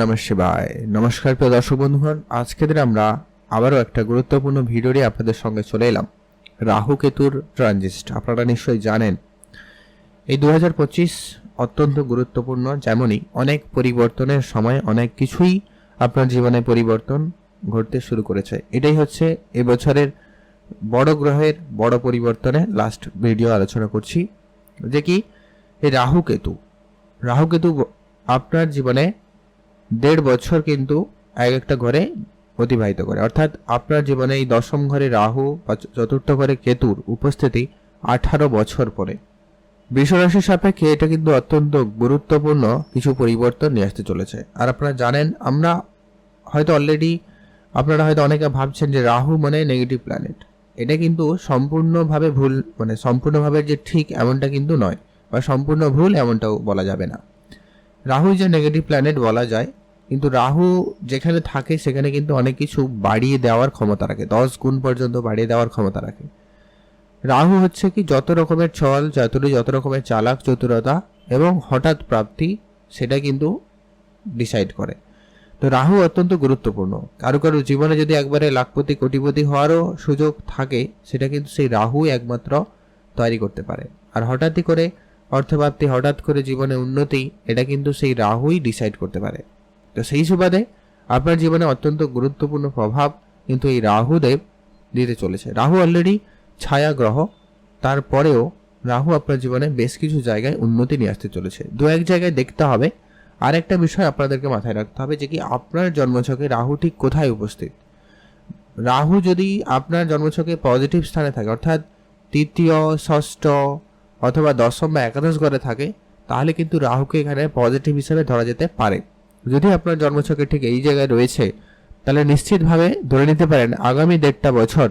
নম নমস্কার প্রিয় দর্শক বন্ধুগণ আজকে দিন আমরা আবারও একটা গুরুত্বপূর্ণ ভিডিও নিয়ে আপনাদের সঙ্গে চলে এলাম। রাহু কেতুর ট্রানজিস্ট, আপনারা নিশ্চয়ই জানেন। এই দু হাজার পঁচিশ অত্যন্ত গুরুত্বপূর্ণ, যেমনই অনেক পরিবর্তনের সময় অনেক কিছুই আপনার জীবনে পরিবর্তন ঘটতে শুরু করেছে। এটাই হচ্ছে এবছরের বড় গ্রহের বড় পরিবর্তনে লাস্ট ভিডিও আলোচনা করছি, যে কি? এই রাহু কেতু। রাহু কেতু আপনার জীবনে দেড় বছর কিন্তু এক একটা ঘরে অতিবাহিত করে। অর্থাৎ আপনার জীবনে এই দশম ঘরে রাহু বা চতুর্থ ঘরে কেতুর উপস্থিতি আঠারো বছর পরে। বৃষরাশির সাপেক্ষে এটা কিন্তু অত্যন্ত গুরুত্বপূর্ণ কিছু পরিবর্তন নিয়ে আসতে চলেছে। আর আপনারা জানেন, আমরা হয়তো অলরেডি আপনারা হয়তো অনেকে ভাবছেন যে রাহু মানে নেগেটিভ প্ল্যানেট এটা কিন্তু সম্পূর্ণভাবে ভুল মানে সম্পূর্ণভাবে যে ঠিক এমনটা কিন্তু নয় বা সম্পূর্ণ ভুল এমনটাও বলা যাবে না। রাহু যে নেগেটিভ প্ল্যানেট বলা যায়, কিন্তু রাহু যেখানে থাকে সেখানে কিন্তু অনেক কিছু বাড়িয়ে দেওয়ার ক্ষমতা রাখে, দশ গুণ পর্যন্ত বাড়িয়ে দেওয়ার ক্ষমতা রাখে। রাহু হচ্ছে কি, যত রকমের ছল চাতুরি যত রকমের চালাক, চতুরতা এবং হঠাৎ প্রাপ্তি, সেটা কিন্তু ডিসাইড করে। তো রাহু অত্যন্ত গুরুত্বপূর্ণ। কারও কারও জীবনে যদি একবারে লাখপতি, কোটিপতি হওয়ারও সুযোগ থাকে, সেটা কিন্তু সেই রাহু একমাত্র তৈরি করতে পারে। আর হঠাৎই করে অর্থপ্রাপ্তি হঠাৎ করে জীবনে উন্নতি, এটা কিন্তু সেই রাহুই ডিসাইড করতে পারে। তো সেই সুবাদে আপনার জীবনে অত্যন্ত গুরুত্বপূর্ণ প্রভাব কিন্তু এই রাহুদেব দিতে চলেছে। রাহু অলরেডি ছায়া গ্রহ তারপরেও রাহু আপনার জীবনে বেশ কিছু জায়গায় উন্নতি নিয়ে আসতে চলেছে। দু এক জায়গায় দেখতে হবে। আর একটা বিষয় আপনাদেরকে মাথায় রাখতে হবে যে কি আপনার জন্মছকে রাহু ঠিক কোথায় উপস্থিত? রাহু যদি আপনার জন্মছকে পজিটিভ স্থানে থাকে, অর্থাৎ তৃতীয়, ষষ্ঠ অথবা দশম বা একাদশ ঘরে থাকে, তাহলে কিন্তু রাহুকে এখানে পজিটিভ হিসেবে ধরা যেতে পারে। যদি আপনার জন্মছকে ঠিক এই জায়গায় রয়েছে, তাহলে নিশ্চিতভাবে ধরে নিতে পারেন আগামী দেড়টা বছর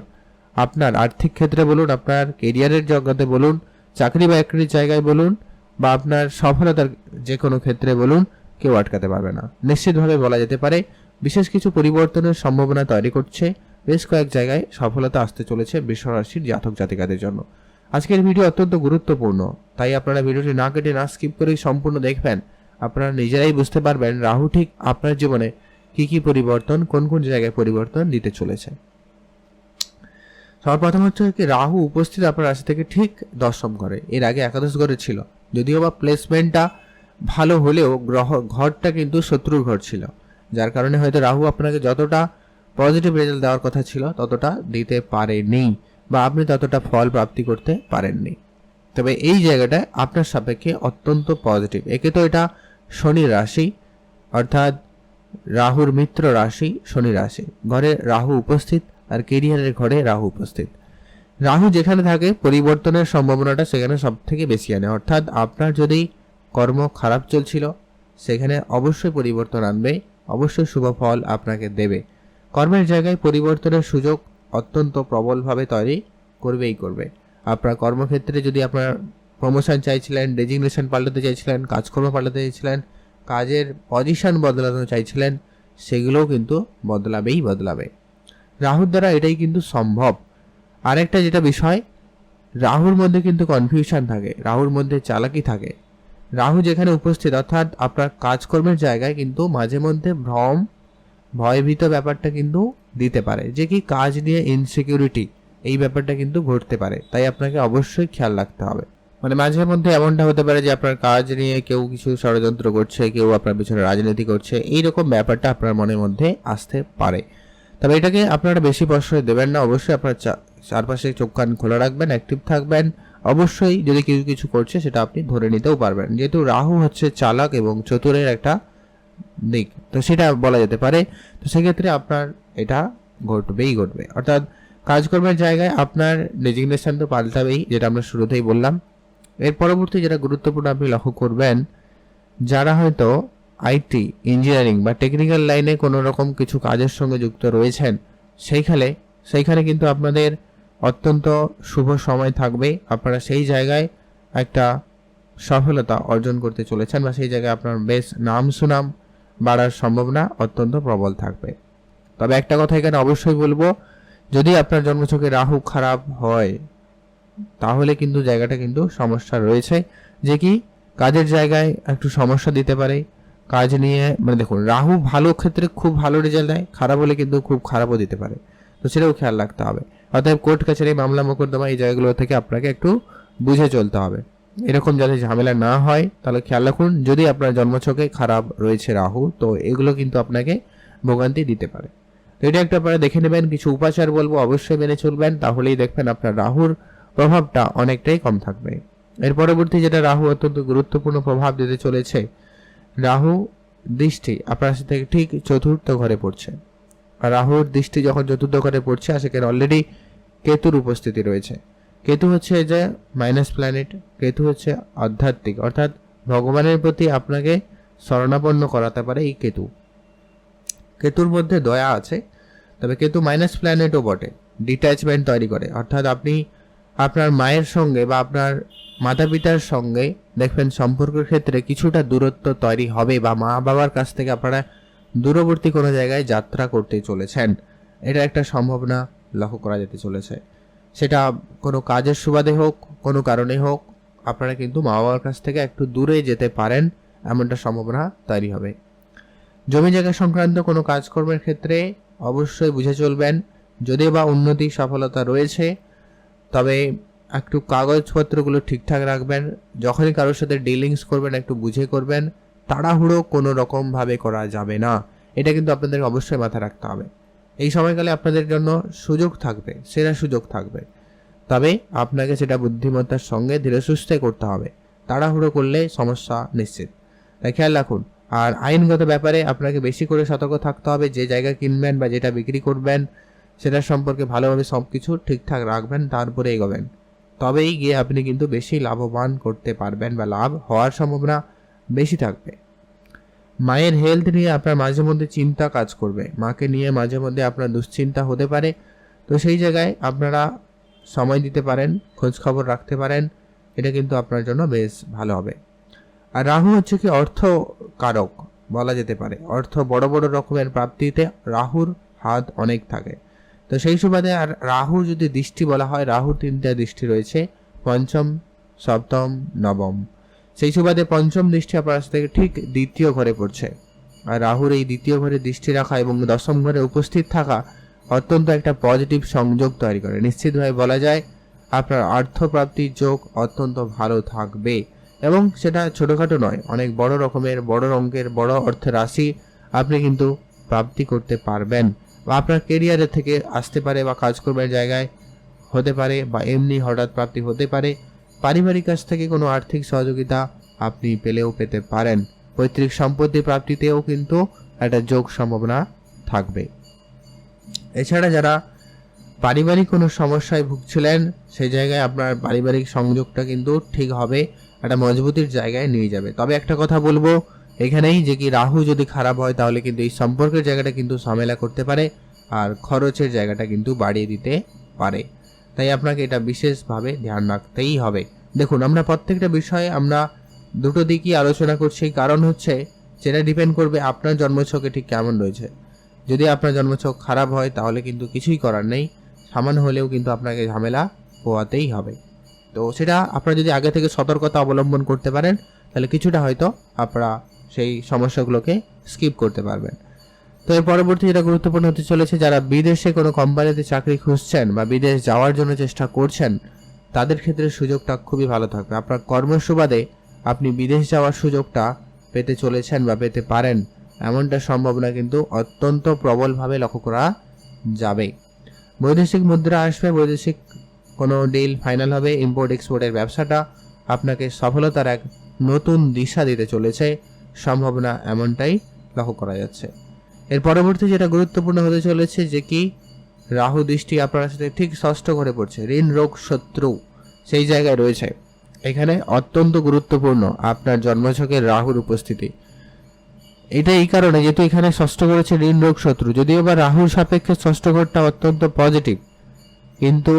আপনার আর্থিক ক্ষেত্রে বলুন, আপনার কেরিয়ারের জগতে বলুন, চাকরি বাকরির জায়গায় বলুন, বা আপনার সফলতার যে কোনো ক্ষেত্রে বলুন, কেউ আটকাতে পারবে না। নিশ্চিতভাবে বলা যেতে পারে, বিশেষ কিছু পরিবর্তনের সম্ভাবনা তৈরি করছে, বেশ কয়েক জায়গায় সফলতা আসতে চলেছে বৃষরাশির জাতক জাতিকাদের জন্য। আজকের ভিডিও অত্যন্ত গুরুত্বপূর্ণ। তাই আপনারা ভিডিওটি না কেটে, না স্কিপ করে সম্পূর্ণ দেখবেন। আপনারা নিজেরাই বুঝতে পারবেন রাহু ঠিক আপনার জীবনে কি কি পরিবর্তন, কোন কোন জায়গায় পরিবর্তন দিতে চলেছে। সর্বপ্রথম হচ্ছে কি, রাহু উপস্থিত আপনার রাশি থেকে ঠিক দশম ঘরে। এর আগে একাদশ ঘরে ছিল। যদিও বা প্লেসমেন্টটা ভালো হলেও গ্রহ, ঘরটা কিন্তু শত্রুর ঘর ছিল। যার কারণে হয়তো রাহু আপনাকে যতটা পজিটিভ রেজাল্ট দেওয়ার কথা ছিল, ততটা দিতে পারেনি। বা আপনি ততটা ফল প্রাপ্তি করতে পারেননি। তবে এই জায়গাটা আপনার সাপেক্ষে অত্যন্ত পজিটিভ একে তো এটা শনি রাশি, অর্থাৎ রাহুর মিত্র রাশি শনি রাশি। ঘরে রাহু উপস্থিত আর কেরিয়ারের ঘরে রাহু উপস্থিত। রাহু যেখানে থাকে, পরিবর্তনের সম্ভাবনাটা সেখানে সব থেকে বেশি আনে। অর্থাৎ আপনার যদি কর্ম খারাপ চলছিল, সেখানে অবশ্যই পরিবর্তন আনবে, অবশ্যই শুভ ফল আপনাকে দেবে। কর্মের জায়গায় পরিবর্তনের সুযোগ অত্যন্ত প্রবলভাবে তৈরি করবেই করবে। আপনার কর্মক্ষেত্রে যদি আপনার প্রমোশন চাইছিলেন ডেজিগনেশন পাল্টাতে চাইছিলেন, কাজকর্ম পাল্টাতে চাইছিলেন, কাজের পজিশন বদলাতে চাইছিলেন, সেগুলোও কিন্তু বদলাবেই বদলাবে। রাহুর দ্বারা এটাই কিন্তু সম্ভব। আরেকটা যেটা বিষয়, রাহুর মধ্যে কিন্তু কনফিউশন থাকে, রাহুর মধ্যে চালাকি থাকে। রাহু যেখানে উপস্থিত, অর্থাৎ আপনার কাজকর্মের জায়গায় কিন্তু মাঝে মধ্যে ভ্রম ভয়ভীত ব্যাপারটা কিন্তু দিতে পারে। যে কি কাজ নিয়ে ইনসিকিউরিটি এই ব্যাপারটা কিন্তু ঘটতে পারে। তাই আপনাকে অবশ্যই খেয়াল রাখতে হবে। মানে মাঝে মধ্যে এমনটা হতে পারে যে আপনার কাজ নিয়ে কেউ কিছু ষড়যন্ত্র করছে, কেউ আপনার পিছনে রাজনীতি করছে এই রকম ব্যাপারটা আপনার মনের মধ্যে আসতে পারে। তবে এটাকে আপনারা বেশি প্রশ্রয় দেবেন না। অবশ্যই আপনার চারপাশে চোখ কান খোলা রাখবেন অ্যাক্টিভ থাকবেন। অবশ্যই যদি কিছু কিছু করছে, সেটা আপনি ধরে নিতেও পারবেন। যেহেতু রাহু হচ্ছে চালাক এবং চতুরের একটা দিক। তো সেটা বলা যেতে পারে। তো সেক্ষেত্রে আপনার এটা ঘটবেই ঘটবে। অর্থাৎ কাজকর্মের জায়গায় আপনার ডেজিগনেশন তো পাল্টাবেই, যেটা আমরা শুরুতেই বললাম। এর পরবর্তী যেটা গুরুত্বপূর্ণ আপনি লক্ষ্য করবেন, যারা হয়তো আইটি ইঞ্জিনিয়ারিং বা টেকনিক্যাল লাইনে কোনো রকম কিছু কাজের সঙ্গে যুক্ত রয়েছেন, সেইখানে সেইখানে কিন্তু আপনাদের অত্যন্ত শুভ সময় থাকবে। আপনারা সেই জায়গায় একটা সফলতা অর্জন করতে চলেছেন বা সেই জায়গায় আপনার বেশ নাম সুনাম বাড়ার সম্ভাবনা অত্যন্ত প্রবল থাকবে। তবে একটা কথা এখানে অবশ্যই বলব, যদি আপনার জন্মছকে রাহু খারাপ হয়, তাহলে কিন্তু জায়গাটা কিন্তু সমস্যা রয়েছে। যে কি, কাজের জায়গায় একটু সমস্যা দিতে পারে। কাজ নিয়ে মানে দেখুন, রাহু ভালো ক্ষেত্রে খুব ভালো রেজাল্ট দেয়, খারাপ হলে কিন্তু খুব খারাপও দিতে পারে। তো সেটাও খেয়াল রাখতে হবে। অতএব কোর্ট কাছারি মামলা মোকদ্দমা এই জায়গাগুলো থেকে আপনাকে একটু বুঝে চলতে হবে। এরকম যাতে ঝামেলা না হয়, তাহলে খেয়াল রাখুন, যদি আপনার জন্মছকে খারাপ রয়েছে রাহু, তো এগুলো কিন্তু আপনাকে ভোগান্তি দিতে পারে। তো এটা একটা আপনারা দেখে নেবেন, কিছু উপাচার বলব অবশ্যই মেনে চলবেন, তাহলেই দেখবেন আপনার রাহুর প্রভাবটা অনেকটাই কম থাকবে। এর পরবর্তী যেটা রাহু অত্যন্ত গুরুত্বপূর্ণ প্রভাব দিতে চলেছে, রাহু দৃষ্টি আপনার সাথে ঠিক চতুর্থ ঘরে পড়ছে। আর রাহুর দৃষ্টি যখন চতুর্থ ঘরে পড়ছে আর সেখানে অলরেডি কেতুর উপস্থিতি রয়েছে। কেতু হচ্ছে যে মাইনাস প্ল্যানেট কেতু হচ্ছে আধ্যাত্মিক। অর্থাৎ ভগবানের প্রতি আপনাকে শরণাপন্ন করাতে পারে এই কেতু। কেতুর মধ্যে দয়া আছে, তবে কেতু মাইনাস প্ল্যানেটও বটে ডিট্যাচমেন্ট তৈরি করে। অর্থাৎ আপনি আপনার মায়ের সঙ্গে বা আপনার মাতা পিতার সঙ্গে দেখবেন সম্পর্কের ক্ষেত্রে কিছুটা দূরত্ব তৈরি হবে বা মা বাবার কাছ থেকে আপনারা দূরবর্তী কোনো জায়গায় যাত্রা করতে চলেছেন। এটা একটা সম্ভাবনা লক্ষ্য করা যেতে চলেছে। সেটা কোনো কাজের সুবাদে হোক, কোনো কারণে হোক, আপনারা কিন্তু মা বাবার কাছ থেকে একটু দূরে যেতে পারেন, এমনটা সম্ভাবনা তৈরি হবে। জমি জায়গা সংক্রান্ত কোনো কাজকর্মের ক্ষেত্রে অবশ্যই বুঝে চলবেন, যদিও বা উন্নতি, সফলতা রয়েছে, তবে একটু কাগজপত্রগুলো ঠিকঠাক রাখবেন, যখনই কারোর সাথে ডিলিংস করবেন, একটু বুঝে করবেন, তাড়াহুড়ো কোনো রকমভাবে করা যাবে না। এটা কিন্তু আপনাদের অবশ্যই মাথায় রাখতে হবে। এই সময়কালে আপনাদের জন্য সুযোগ থাকবে, সেরা সুযোগ থাকবে। তবে আপনাকে সেটা বুদ্ধিমত্তার সঙ্গে ধীরে সুস্থে করতে হবে। তাড়াহুড়ো করলে সমস্যা নিশ্চিত। তাই খেয়াল রাখুন, আর আইনগত ব্যাপারে আপনাকে বেশি করে সতর্ক থাকতে হবে। যে জায়গা কিনবেন বা যেটা বিক্রি করবেন, সেটার সম্পর্কে ভালোভাবে সব কিছু ঠিকঠাক রাখবেন, তারপরে এগোবেন। তবেই গিয়ে আপনি কিন্তু বেশি লাভবান করতে পারবেন বা লাভ হওয়ার সম্ভাবনা বেশি থাকবে। মায়ের হেলথ নিয়ে আপনার মাঝে মধ্যে চিন্তা কাজ করবে। মাকে নিয়ে মাঝে মধ্যে আপনার দুশ্চিন্তা হতে পারে। তো সেই জায়গায় আপনারা সময় দিতে পারেন, খোঁজ খবর রাখতে পারেন। এটা কিন্তু আপনার জন্য বেশ ভালো হবে। আর রাহু হচ্ছে কি অর্থ কারক বলা যেতে পারে। অর্থ বড় বড় রকমের প্রাপ্তিতে রাহুর হাত অনেক থাকে। তো সেই সুবাদে আর রাহু যদি দৃষ্টি বলা হয়, রাহুর তিনটা দৃষ্টি রয়েছে। পঞ্চম, সপ্তম, নবম। সেই সুবাদে পঞ্চম দৃষ্টি আপনার থেকে ঠিক দ্বিতীয় ঘরে পড়ছে। আর রাহুর এই দ্বিতীয় ঘরে দৃষ্টি রাখা এবং দশম ঘরে উপস্থিত থাকা অত্যন্ত একটা পজিটিভ সংযোগ তৈরি করে। নিশ্চিতভাবে বলা যায়, আপনার অর্থপ্রাপ্তির যোগ অত্যন্ত ভালো থাকবে এবং সেটা ছোটোখাটো নয়, অনেক বড় রকমের, বড় অঙ্কের, বড় অর্থের রাশি আপনি কিন্তু প্রাপ্তি করতে পারবেন। বা আপনার কেরিয়ারের থেকে আসতে পারে বা কাজ করবার জায়গায় হতে পারে বা এমনি হঠাৎ প্রাপ্তি হতে পারে। পারিবারিক কাছ থেকে কোনো আর্থিক সহযোগিতা আপনি পেলেও পেতে পারেন। পৈতৃক সম্পত্তি প্রাপ্তিতেও কিন্তু একটা যোগ সম্ভাবনা থাকবে। এছাড়া যারা পারিবারিক কোনো সমস্যায় ভুগছিলেন, সেই জায়গায় আপনার পারিবারিক সংযোগটা কিন্তু ঠিক হবে, একটা মজবুতির জায়গায় নিয়ে যাবে। তবে একটা কথা বলব, এখানেই যে কি রাহু যদি খারাপ হয়, তাহলে কিন্তু এই সম্পর্কের জায়গাটা কিন্তু ঝামেলা করতে পারে, আর খরচের জায়গাটা কিন্তু বাড়িয়ে দিতে পারে। তাই আপনাকে এটা বিশেষভাবে ধ্যান রাখতেই হবে। দেখুন, আমরা প্রত্যেকটা বিষয়ে আমরা দুটো দিকই আলোচনা করছি। কারণ হচ্ছে, সেটা ডিপেন্ড করবে আপনার জন্মছকে ঠিক কেমন রয়েছে। যদি আপনার জন্মছক খারাপ হয়, তাহলে কিন্তু কিছুই করার নেই। সামান্য হলেও কিন্তু আপনাকে ঝামেলা পোয়াতেই হবে। তো সেটা আপনারা যদি আগে থেকে সতর্কতা অবলম্বন করতে পারেন, তাহলে কিছুটা হয়তো আপনারা সেই সমস্যাগুলোকে স্কিপ করতে পারবেন। তো এর পরবর্তী যেটা গুরুত্বপূর্ণ হতে চলেছে, যারা বিদেশে কোনো কোম্পানিতে চাকরি খুঁজছেন বা বিদেশ যাওয়ার জন্য চেষ্টা করছেন, তাদের ক্ষেত্রে সুযোগটা খুবই ভালো থাকবে। আপনার কর্মের সুবাদে আপনি বিদেশ যাওয়ার সুযোগটা পেতে চলেছেন বা পেতে পারেন। এমনটা সম্ভাবনা কিন্তু অত্যন্ত প্রবলভাবে লক্ষ্য করা যাবে। বৈদেশিক মুদ্রা আসবে, বৈদেশিক কোনো ডিল ফাইনাল হবে ইম্পোর্ট এক্সপোর্টের ব্যবসাটা আপনাকে সফলতার এক নতুন দিশা দিতে চলেছে। সম্ভাবনা এমনটাই লক্ষ্য করা যাচ্ছে। এর পরবর্তী যেটা গুরুত্বপূর্ণ হতে চলেছে যে কি? রাহু দৃষ্টি আপনার সাথে ঠিক ষষ্ঠ ঘরে পড়ছে ঋণ রোগ শত্রু সেই জায়গায় রয়েছে। এখানে অত্যন্ত গুরুত্বপূর্ণ আপনার জন্মছকের রাহুর উপস্থিতি। এটা এই কারণে যেহেতু এখানে ষষ্ঠ করেছে ঋণ রোগ শত্রু, যদিও বা রাহুর সাপেক্ষে ষষ্ঠ ঘরটা অত্যন্ত পজিটিভ কিন্তু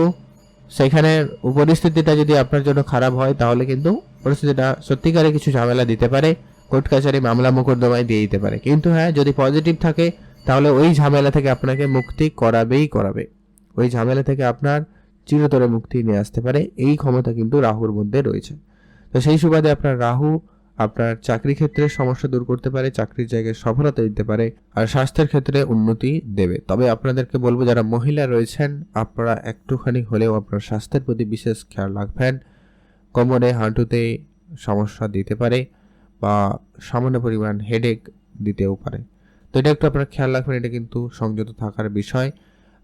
সেখানে পরিস্থিতিটা যদি আপনার জন্য খারাপ হয়, তাহলে কিন্তু পরিস্থিতিটা সত্যিকারে কিছু ঝামেলা দিতে পারে। কোর্ট কাছারি মামলা মোকদ্দমায় দিয়ে দিতে পারে। কিন্তু হ্যাঁ যদি পজিটিভ থাকে, তাহলে ওই ঝামেলা থেকে আপনাকে মুক্তি করাবেই করাবে। ওই ঝামেলা থেকে আপনার চিরতরে মুক্তি নিয়ে আসতে পারে। এই ক্ষমতা কিন্তু রাহুর মধ্যে রয়েছে। তো সেই সুবাদে আপনার রাহু আপনার চাকরি ক্ষেত্রে সমস্যা দূর করতে পারে, চাকরির জায়গায় সফলতা দিতে পারে, আর স্বাস্থ্যের ক্ষেত্রে উন্নতি দেবে। তবে আপনাদেরকে বলব, যারা মহিলা রয়েছেন, আপনারা একটুখানি হলেও আপনার স্বাস্থ্যের প্রতি বিশেষ খেয়াল রাখবেন। কোমরে, হাঁটুতে সমস্যা দিতে পারে। বা সামান্য পরিমাণ হেডেক দিতেও পারে। তো এটা একটু আপনারা খেয়াল রাখবেন, এটা কিন্তু সংযত থাকার বিষয়।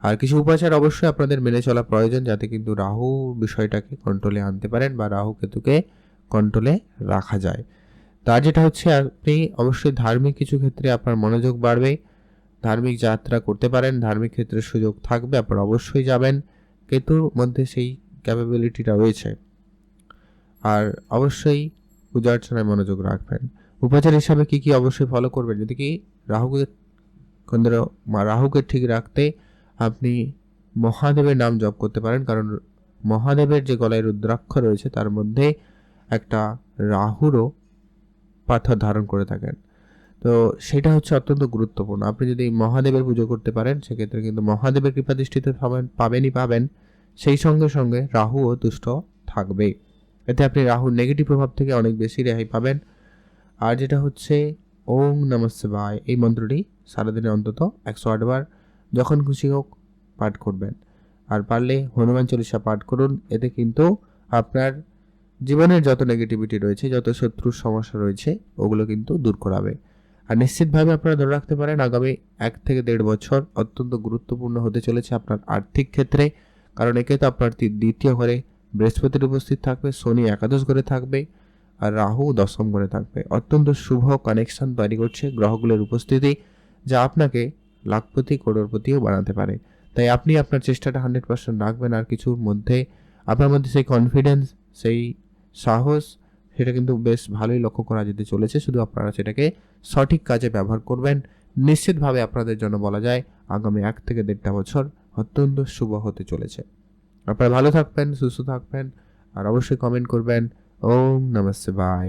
আর কিছু উপাচার অবশ্যই আপনাদের মেনে চলা প্রয়োজন, যাতে কিন্তু রাহু বিষয়টাকে কন্ট্রোলে আনতে পারেন বা রাহু কেতুকে কন্ট্রোলে রাখা যায়। তার যেটা হচ্ছে, আপনি অবশ্যই ধার্মিক কিছু ক্ষেত্রে আপনার মনোযোগ বাড়বে, ধার্মিক যাত্রা করতে পারেন, ধার্মিক ক্ষেত্রে সুযোগ থাকবে, আপনারা অবশ্যই যাবেন। কেতুর মধ্যে সেই ক্যাপাবিলিটিটা রয়েছে। আর অবশ্যই পূজা অর্চনায় মনোযোগ রাখবেন। উপাচার হিসাবে কি কি অবশ্যই ফলো করবেন? যদি কি রাহুকে কেন্দ্র রাহুকে ঠিক রাখতে আপনি মহাদেবের নাম জপ করতে পারেন, কারণ মহাদেবের যে গলায় রুদ্রাক্ষ রয়েছে, তার মধ্যে একটা রাহুরও পাথর ধারণ করে থাকেন। তো সেটা হচ্ছে অত্যন্ত গুরুত্বপূর্ণ। আপনি যদি মহাদেবের পুজো করতে পারেন, সেক্ষেত্রে কিন্তু মহাদেবের কৃপা দৃষ্টিতে পাবেন, পাবেনই পাবেন। সেই সঙ্গে সঙ্গে রাহুও তুষ্ট থাকবে এতে আপনি রাহুর নেগেটিভ প্রভাব থেকে অনেক বেশি রেহাই পাবেন। আর যেটা হচ্ছে ওং শিবায়, এই মন্ত্রটি সারাদিনে অন্তত একশো আটবার যখন খুশি হোক পাঠ করবেন। আর পারলে হনুমান চল্লিশা পাঠ করুন, এতে কিন্তু আপনার জীবনের যত নেগেটিভিটি রয়েছে, যত শত্রুর সমস্যা রয়েছে, ওগুলো কিন্তু দূর করাবে। আর নিশ্চিতভাবে আপনারা ধরে রাখতে পারেন, আগামী এক থেকে দেড় বছর অত্যন্ত গুরুত্বপূর্ণ হতে চলেছে আপনার আর্থিক ক্ষেত্রে। কারণ একে তো আপনার দ্বিতীয় ঘরে বৃহস্পতির উপস্থিত থাকবে, শনি একাদশ ঘরে থাকবে আর রাহু দশম ঘরে থাকবে। অত্যন্ত শুভ কানেকশন তৈরি করছে গ্রহগুলোর উপস্থিতি যা আপনাকে লাখপতি করোড়পতিও বানাতে পারে। তাই আপনি আপনার চেষ্টাটা হান্ড্রেড পার্সেন্ট রাখবেন আর কিছুর মধ্যে আপনার মধ্যে সেই কনফিডেন্স সেই সাহস, সেটা কিন্তু বেশ ভালোই লক্ষ্য করা যেতে চলেছে। শুধু আপনারা সেটাকে সঠিক কাজে ব্যবহার করবেন। নিশ্চিতভাবে আপনাদের জন্য বলা যায়, আগামী এক থেকে দেড়টা বছর অত্যন্ত শুভ হতে চলেছে। আপনারা ভালো থাকবেন সুস্থ থাকবেন আর অবশ্যই কমেন্ট করবেন। ওম নমস্তে বাই